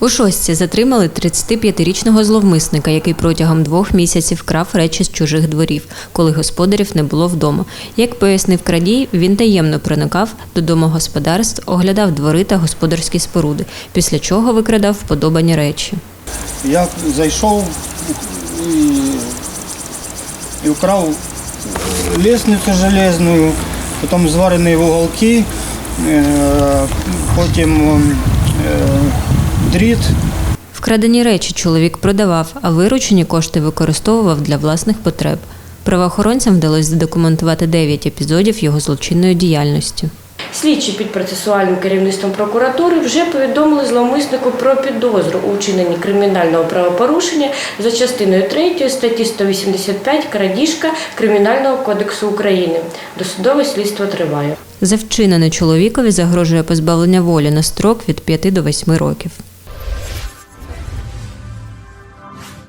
У шостці затримали 35-річного зловмисника, який протягом двох місяців крав речі з чужих дворів, коли господарів не було вдома. Як пояснив крадій, він таємно проникав до домогосподарств, оглядав двори та господарські споруди, після чого викрадав вподобані речі. Я зайшов і, і вкрав лестницю железну, потім зварені уголки, е, потім е, дріт. Вкрадені речі чоловік продавав, а виручені кошти використовував для власних потреб. Правоохоронцям вдалося задокументувати 9 епізодів його злочинної діяльності. Слідчі під процесуальним керівництвом прокуратури вже повідомили зловмиснику про підозру у вчиненні кримінального правопорушення за частиною 3 статті 185 крадіжка Кримінального кодексу України. Досудове слідство триває. За вчинене чоловікові загрожує позбавлення волі на строк від 5 до 8 років.